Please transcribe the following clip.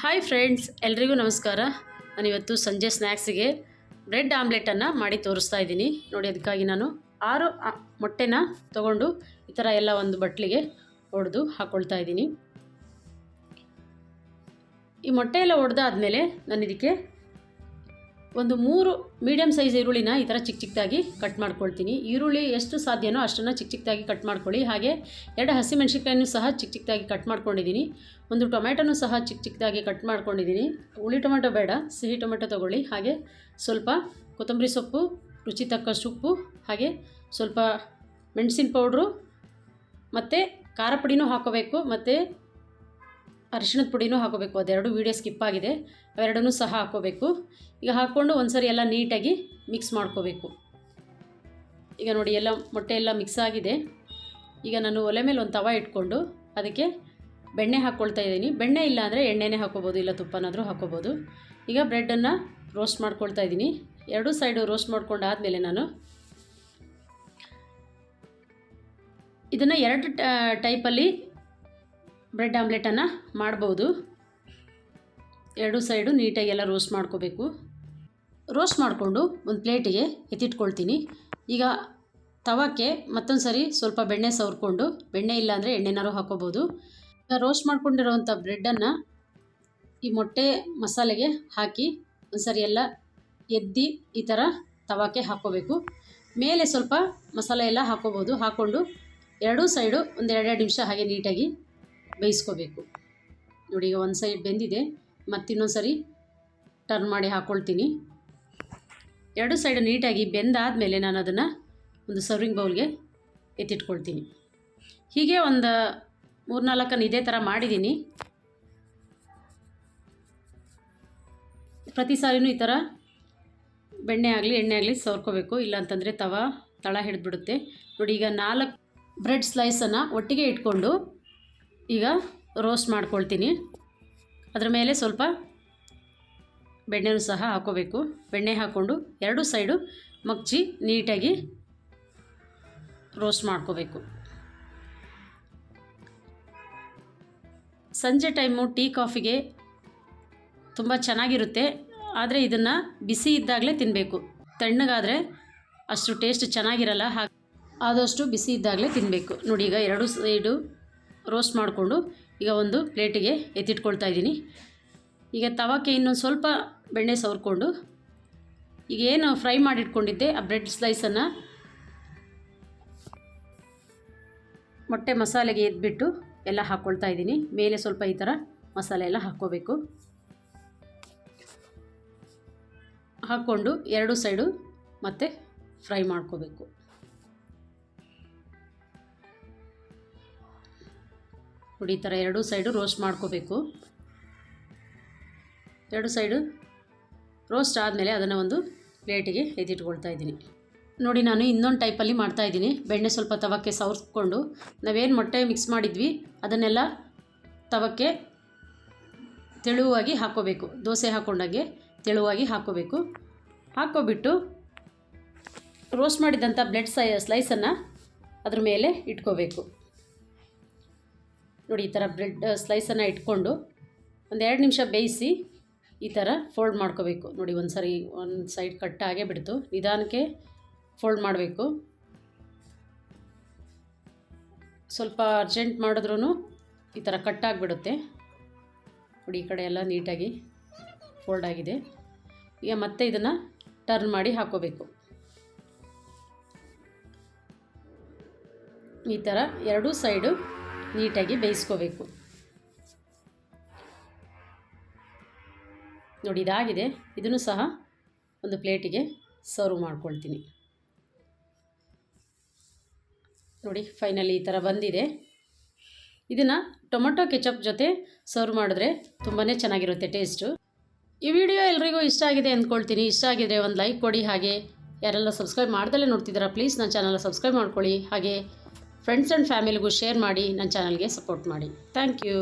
Hi friends, ಎಲ್ರಿಗೂ ನಮಸ್ಕಾರ. ನಾನಿವತ್ತು ಸಂಜೆ ಸ್ನ್ಯಾಕ್ಸಿಗೆ ಬ್ರೆಡ್ ಆಮ್ಲೆಟನ್ನು ಮಾಡಿ ತೋರಿಸ್ತಾ ಇದ್ದೀನಿ. ನೋಡಿ, ಅದಕ್ಕಾಗಿ ನಾನು ಆರು ಮೊಟ್ಟೆನ ತಗೊಂಡು ಈ ಥರ ಎಲ್ಲ ಒಂದು ಬಟ್ಲಿಗೆ ಒಡೆದು ಹಾಕ್ಕೊಳ್ತಾ ಇದ್ದೀನಿ. ಈ ಮೊಟ್ಟೆ ಎಲ್ಲ ಒಡೆದಾದ್ಮೇಲೆ ನಾನು ಇದಕ್ಕೆ ಒಂದು ಮೂರು ಮೀಡಿಯಮ್ ಸೈಜ್ ಈರುಳ್ಳಿನ ಈ ಥರ ಚಿಕ್ಕ ಚಿಕ್ಕದಾಗಿ ಕಟ್ ಮಾಡ್ಕೊಳ್ತೀನಿ. ಈರುಳ್ಳಿ ಎಷ್ಟು ಸಾಧ್ಯನೋ ಅಷ್ಟನ್ನು ಚಿಕ್ಕ ಚಿಕ್ಕದಾಗಿ ಕಟ್ ಮಾಡ್ಕೊಳ್ಳಿ. ಹಾಗೆ ಎರಡು ಹಸಿಮೆಣ್ಸಿನ್ಕಾಯನ್ನು ಸಹ ಚಿಕ್ಕ ಚಿಕ್ಕದಾಗಿ ಕಟ್ ಮಾಡ್ಕೊಂಡಿದ್ದೀನಿ. ಒಂದು ಟೊಮೆಟೊನೂ ಸಹ ಚಿಕ್ಕ ಚಿಕ್ಕದಾಗಿ ಕಟ್ ಮಾಡ್ಕೊಂಡಿದ್ದೀನಿ. ಹುಳಿ ಟೊಮೆಟೊ ಬೇಡ, ಸಿಹಿ ಟೊಮೆಟೊ ತೊಗೊಳ್ಳಿ. ಹಾಗೆ ಸ್ವಲ್ಪ ಕೊತ್ತಂಬರಿ ಸೊಪ್ಪು, ರುಚಿ ತಕ್ಕಷ್ಟು ಉಪ್ಪು, ಹಾಗೆ ಸ್ವಲ್ಪ ಮೆಣಸಿನ ಪೌಡ್ರು ಮತ್ತು ಖಾರ ಪುಡಿನೂ ಹಾಕೋಬೇಕು ಮತ್ತು ಅರಿಶಿಣದ ಪುಡಿನೂ ಹಾಕೋಬೇಕು. ಅದೆರಡು ವೀಡಿಯೋ ಸ್ಕಿಪ್ ಆಗಿದೆ. ಅವೆರಡನ್ನೂ ಸಹ ಹಾಕೋಬೇಕು. ಈಗ ಹಾಕ್ಕೊಂಡು ಒಂದ್ಸರಿ ಎಲ್ಲ ನೀಟಾಗಿ ಮಿಕ್ಸ್ ಮಾಡ್ಕೋಬೇಕು. ಈಗ ನೋಡಿ, ಎಲ್ಲ ಮೊಟ್ಟೆ ಎಲ್ಲ ಮಿಕ್ಸ್ ಆಗಿದೆ. ಈಗ ನಾನು ಒಲೆ ಮೇಲೆ ಒಂದು ತವ ಇಟ್ಕೊಂಡು ಅದಕ್ಕೆ ಬೆಣ್ಣೆ ಹಾಕ್ಕೊಳ್ತಾ ಇದ್ದೀನಿ. ಬೆಣ್ಣೆ ಇಲ್ಲ ಅಂದರೆ ಎಣ್ಣೆನೇ ಹಾಕೋಬೋದು, ಇಲ್ಲ ತುಪ್ಪನಾದರೂ ಹಾಕೋಬೋದು. ಈಗ ಬ್ರೆಡ್ಡನ್ನು ರೋಸ್ಟ್ ಮಾಡ್ಕೊಳ್ತಾ ಇದ್ದೀನಿ. ಎರಡೂ ಸೈಡು ರೋಸ್ಟ್ ಮಾಡ್ಕೊಂಡಾದಮೇಲೆ ನಾನು ಇದನ್ನು ಎರಡು ಟೈಪಲ್ಲಿ ಬ್ರೆಡ್ ಆಮ್ಲೆಟನ್ನು ಮಾಡ್ಬೋದು. ಎರಡು ಸೈಡು ನೀಟಾಗಿ ಎಲ್ಲ ರೋಸ್ಟ್ ಮಾಡ್ಕೋಬೇಕು. ರೋಸ್ಟ್ ಮಾಡಿಕೊಂಡು ಒಂದು ಪ್ಲೇಟಿಗೆ ಎತ್ತಿಟ್ಕೊಳ್ತೀನಿ. ಈಗ ತವಕ್ಕೆ ಮತ್ತೊಂದು ಸರಿ ಸ್ವಲ್ಪ ಬೆಣ್ಣೆ ಸವರ್ಕೊಂಡು, ಬೆಣ್ಣೆ ಇಲ್ಲಾಂದರೆ ಎಣ್ಣೆನಾರು ಹಾಕೋಬೋದು ಈಗ ರೋಸ್ಟ್ ಮಾಡ್ಕೊಂಡಿರೋವಂಥ ಬ್ರೆಡ್ಡನ್ನು ಈ ಮೊಟ್ಟೆ ಮಸಾಲೆಗೆ ಹಾಕಿ ಒಂದು ಸರಿ ಎಲ್ಲ ಎದ್ದಿ ಈ ಥರ ತವಾಕ್ಕೆ ಹಾಕ್ಕೋಬೇಕು. ಮೇಲೆ ಸ್ವಲ್ಪ ಮಸಾಲೆ ಎಲ್ಲ ಹಾಕೋಬೋದು ಹಾಕ್ಕೊಂಡು ಎರಡೂ ಸೈಡು ಒಂದು ನಿಮಿಷ ಹಾಗೆ ನೀಟಾಗಿ ಬೇಯಿಸ್ಕೋಬೇಕು. ನೋಡಿ, ಈಗ ಒಂದು ಸೈಡ್ ಬೆಂದಿದೆ. ಮತ್ತಿನ್ನೊಂದು ಸರಿ ಟರ್ನ್ ಮಾಡಿ ಹಾಕ್ಕೊಳ್ತೀನಿ ಎರಡು ಸೈಡ್ ನೀಟಾಗಿ ಬೆಂದಾದಮೇಲೆ ನಾನು ಅದನ್ನು ಒಂದು ಸರ್ವಿಂಗ್ ಬೌಲ್ಗೆ ಎತ್ತಿಟ್ಕೊಳ್ತೀನಿ. ಹೀಗೆ ಒಂದು ಮೂರ್ನಾಲ್ಕನ್ನು ಇದೇ ಥರ ಮಾಡಿದ್ದೀನಿ. ಪ್ರತಿ ಸಾರಿನೂ ಈ ಥರ ಬೆಣ್ಣೆ ಆಗಲಿ, ಎಣ್ಣೆ ಆಗಲಿ ಸವರ್ಕೋಬೇಕು. ಇಲ್ಲಾಂತಂದರೆ ತವ, ತಳ ಹಿಡಿದ್ಬಿಡುತ್ತೆ. ನೋಡಿ, ಈಗ ನಾಲ್ಕು ಬ್ರೆಡ್ ಸ್ಲೈಸನ್ನು ಒಟ್ಟಿಗೆ ಇಟ್ಕೊಂಡು ಈಗ ರೋಸ್ಟ್ ಮಾಡ್ಕೊಳ್ತೀನಿ. ಅದರ ಮೇಲೆ ಸ್ವಲ್ಪ ಬೆಣ್ಣೆನೂ ಸಹ ಹಾಕೋಬೇಕು. ಬೆಣ್ಣೆ ಹಾಕ್ಕೊಂಡು ಎರಡು ಸೈಡು ಮಗ್ಚಿ ನೀಟಾಗಿ ರೋಸ್ಟ್ ಮಾಡ್ಕೋಬೇಕು. ಸಂಜೆ ಟೈಮು ಟೀ ಕಾಫಿಗೆ ತುಂಬ ಚೆನ್ನಾಗಿರುತ್ತೆ. ಆದರೆ ಇದನ್ನು ಬಿಸಿ ಇದ್ದಾಗಲೇ ತಿನ್ನಬೇಕು ತಣ್ಣಗಾದರೆ ಅಷ್ಟು ಟೇಸ್ಟ್ ಚೆನ್ನಾಗಿರಲ್ಲ. ಹಾಗೆ ಆದಷ್ಟು ಬಿಸಿ ಇದ್ದಾಗಲೇ ತಿನ್ನಬೇಕು ನೋಡಿ, ಈಗ ಎರಡು ಸೈಡು ರೋಸ್ಟ್ ಮಾಡಿಕೊಂಡು ಈಗ ಒಂದು ಪ್ಲೇಟಿಗೆ ಎತ್ತಿಟ್ಕೊಳ್ತಾ ಇದ್ದೀನಿ. ಈಗ ತವಕ್ಕೆ ಇನ್ನೊಂದು ಸ್ವಲ್ಪ ಬೆಣ್ಣೆ ಸವರ್ಕೊಂಡು ಈಗ ಏನು ಫ್ರೈ ಮಾಡಿಟ್ಕೊಂಡಿದ್ದೆ, ಆ ಬ್ರೆಡ್ ಸ್ಲೈಸನ್ನು ಮೊಟ್ಟೆ ಮಸಾಲೆಗೆ ಎದ್ಬಿಟ್ಟು ಎಲ್ಲ ಹಾಕ್ಕೊಳ್ತಾ ಇದ್ದೀನಿ. ಮೇಲೆ ಸ್ವಲ್ಪ ಈ ಥರ ಮಸಾಲೆ ಎಲ್ಲ ಹಾಕ್ಕೋಬೇಕು. ಹಾಕ್ಕೊಂಡು ಎರಡು ಸೈಡು ಮತ್ತೆ ಫ್ರೈ ಮಾಡ್ಕೋಬೇಕು. ನೋಡಿ, ಈ ಥರ ಎರಡೂ ಸೈಡು ರೋಸ್ಟ್ ಮಾಡ್ಕೋಬೇಕು. ಎರಡು ಸೈಡು ರೋಸ್ಟ್ ಆದಮೇಲೆ ಅದನ್ನು ಒಂದು ಪ್ಲೇಟಿಗೆ ಎದ್ದಿಟ್ಕೊಳ್ತಾ ಇದ್ದೀನಿ. ನೋಡಿ, ನಾನು ಇನ್ನೊಂದು ಟೈಪಲ್ಲಿ ಮಾಡ್ತಾಯಿದ್ದೀನಿ ಬೆಣ್ಣೆ ಸ್ವಲ್ಪ ತವಕ್ಕೆ ಸವರ್ಸ್ಕೊಂಡು ನಾವೇನು ಮೊಟ್ಟೆ ಮಿಕ್ಸ್ ಮಾಡಿದ್ವಿ, ಅದನ್ನೆಲ್ಲ ತವಕ್ಕೆ ತೆಳುವಾಗಿ ಹಾಕೋಬೇಕು ದೋಸೆ ಹಾಕ್ಕೊಂಡಾಗೆ ತೆಳುವಾಗಿ ಹಾಕೋಬೇಕು ಹಾಕ್ಕೊಬಿಟ್ಟು ರೋಸ್ಟ್ ಮಾಡಿದಂಥ ಬ್ಲೆಡ್ ಸೈ ಸ್ಲೈಸನ್ನು ಅದ್ರ ಮೇಲೆ ಇಟ್ಕೋಬೇಕು. ನೋಡಿ, ಈ ಥರ ಬ್ರೆಡ್ ಸ್ಲೈಸನ್ನು ಇಟ್ಕೊಂಡು ಒಂದು ಎರಡು ನಿಮಿಷ ಬೇಯಿಸಿ ಈ ಥರ ಫೋಲ್ಡ್ ಮಾಡ್ಕೋಬೇಕು. ನೋಡಿ ಒಂದು ಸರಿ ಒಂದು ಸೈಡ್ ಕಟ್ ಆಗೇ ಬಿಡ್ತು. ನಿಧಾನಕ್ಕೆ ಫೋಲ್ಡ್ ಮಾಡಬೇಕು. ಸ್ವಲ್ಪ ಅರ್ಜೆಂಟ್ ಮಾಡಿದ್ರೂ ಈ ಥರ ಕಟ್ ಆಗಿಬಿಡುತ್ತೆ. ನೋಡಿ, ಈ ಕಡೆ ಎಲ್ಲ ನೀಟಾಗಿ ಫೋಲ್ಡ್ ಆಗಿದೆ. ಈಗ ಮತ್ತೆ ಇದನ್ನು ಟರ್ನ್ ಮಾಡಿ ಹಾಕೋಬೇಕು. ಈ ಥರ ಎರಡೂ ಸೈಡು ನೀಟಾಗಿ ಬೇಯಿಸ್ಕೋಬೇಕು. ನೋಡಿ, ಇದಾಗಿದೆ. ಇದನ್ನು ಸಹ ಒಂದು ಪ್ಲೇಟಿಗೆ ಸರ್ವ್ ಮಾಡ್ಕೊಳ್ತೀನಿ. ನೋಡಿ, ಫೈನಲಿ ಈ ಥರ ಬಂದಿದೆ. ಇದನ್ನು ಟೊಮೊಟೊ ಕೆಚಪ್ ಜೊತೆ ಸರ್ವ್ ಮಾಡಿದ್ರೆ ತುಂಬಾ ಚೆನ್ನಾಗಿರುತ್ತೆ ಟೇಸ್ಟು. ಈ ವಿಡಿಯೋ ಎಲ್ರಿಗೂ ಇಷ್ಟ ಆಗಿದೆ ಅಂದ್ಕೊಳ್ತೀನಿ. ಇಷ್ಟ ಆಗಿದ್ರೆ ಒಂದು ಲೈಕ್ ಕೊಡಿ. ಹಾಗೆ ಯಾರೆಲ್ಲ ಸಬ್ಸ್ಕ್ರೈಬ್ ಮಾಡ್ದಲ್ಲೇ ನೋಡ್ತಿದ್ದೀರಾ, ಪ್ಲೀಸ್ ನನ್ನ ಚಾನಲ್ ಸಬ್ಸ್ಕ್ರೈಬ್ ಮಾಡ್ಕೊಳ್ಳಿ. ಹಾಗೆ ಫ್ರೆಂಡ್ಸ್ ಆ್ಯಂಡ್ ಫ್ಯಾಮಿಲಿಗೂ ಶೇರ್ ಮಾಡಿ ನನ್ನ ಚಾನಲ್ಗೆ ಸಪೋರ್ಟ್ ಮಾಡಿ. Thank you